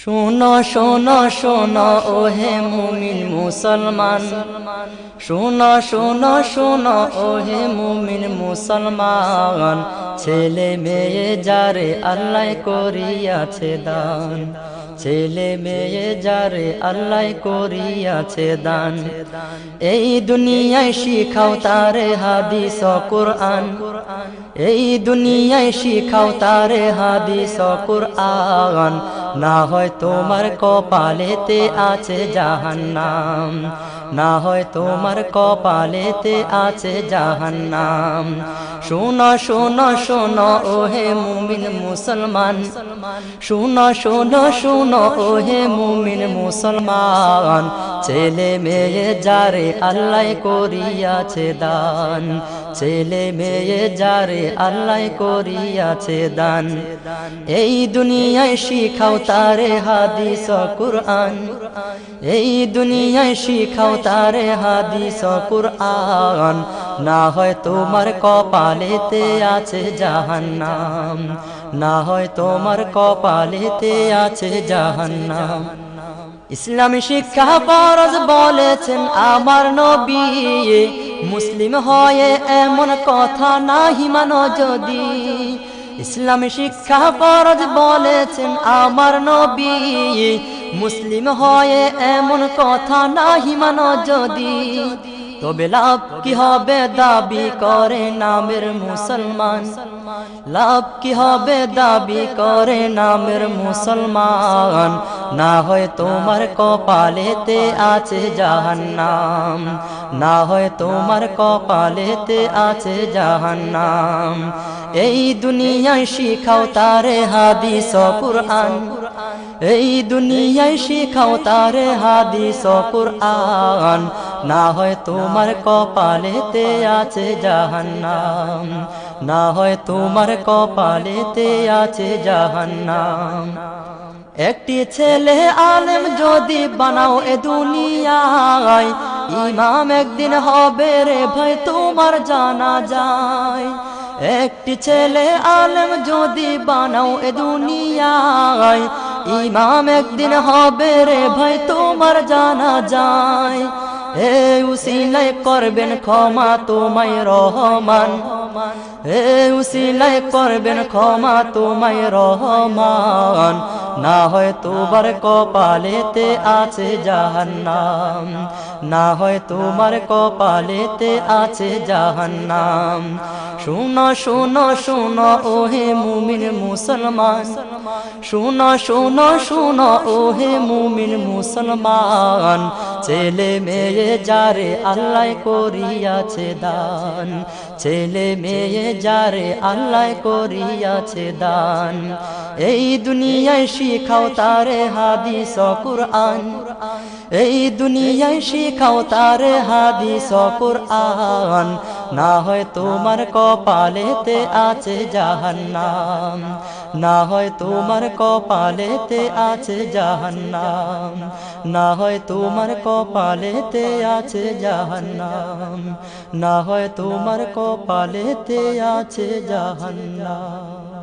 শোনো শোনো শোনো, ওহে মুমিন মুসলমান। শোনো শোনো শোনো, ওহে মুমিন মুসলমান। ছেলে মেয়ে যারে আল্লাহ করিয়াছে দান, ছেলে মেয়ে যারে আল্লাহ করিয়াছে দান। এই দুনিয়ায় শিখাও তারে হাদিস কোরআন, এই দুনিয়ায় শিখাও তারে হাদিস কোরআন। না হয় তোমার কপালেতে আছে জাহান্নাম। না হয় তোমার কপালেতে আছে জাহান্নাম। শোনো শোনো শোনো, ওহে মুমিন মুসলমান। শোনো শোনো শোনো, ওহে মুমিন মুসলমান। ছেলে মেয়ে যারে আল্লাহ করিয়াছে দান। ছেলে মেয়ে যারে আল্লাহ করিয়াছে দান। এই দুনিয়ায় শিখাও তারে হাদিস কুরআন। এই দুনিয়ায় শিখাও তারে হাদিস কুরআন। না হয় তোমার কপালেতে আছে জাহান্নাম। না হয় তোমার কপালেতে আছে জাহান্নাম। ইসলামী শিক্ষা ফরজ বলেছেন আমার নবী। মুসলিম হয়ে এমন কথা নাহি মানো যদি। ইসলামী শিক্ষা ফরজ বলেছেন আমার নবী। মুসলিম হয়ে এমন কথা নাহি মানো যদি। তবে লাভ কি হবে দাবি করে নামের মুসলমান। লাভ কি হবে দাবি করে নামের মুসলমান? না হয় তোমার কপালেতে আছে জাহান্নাম। না হয় তোমার কপালেতে আছে জাহান্নাম। এই দুনিয়ায় শিখাও তারে হাদিস কুরআন। এই দুনিয়ায় শিখাও তারে হাদিস কুরআন। না হয় তোমার কপালেতে আছে জাহান্নাম। না হয় তোমার কপালেতে আছে জাহান্নাম। একটি ছেলে আলেম যদি বানাও এ দুনিয়ায়, ইমাম একদিন হবে রে ভাই তোমার জানা যায় একটি ছেলে আলেম যদি বানাও এ দুনিয়ায় ইমাম একদিন হবে রে ভাই তোমার জানা যায়। এ উসিলাই করবেন ক্ষমা তোমায় রহমান। এ উসিলাই করবেন ক্ষমা তোমায় রহমান। না হয় তোমার কপালেতে আছে জাহান্নাম। না হয় তোমার কপালেতে আছে জাহান্নাম। শুনো শুনো শুনো, ওহে মুমিন মুসলমান। শুনো শুনো শুনো, ওহে মুমিন মুসলমান। ছেলে মেয়ে যারে আল্লাহ করিয়াছে দান, ছেলে মেয়ে যারে আল্লাহ করিয়াছে দান। এই দুনিয়ায় শিখাও তারে হাদিস কুরআন, এই দুনিয়ায় শিখাও তারে হাদিস কুরআন। না হয় তোমার কপালেতে আছে জাহান্নাম। না হয় তোমার কপালেতে আছে জাহান্নাম। না হয় তোমার কপালেতে আছে জাহান্নাম। না হয় তোমার কপালেতে আছে জাহান্নাম।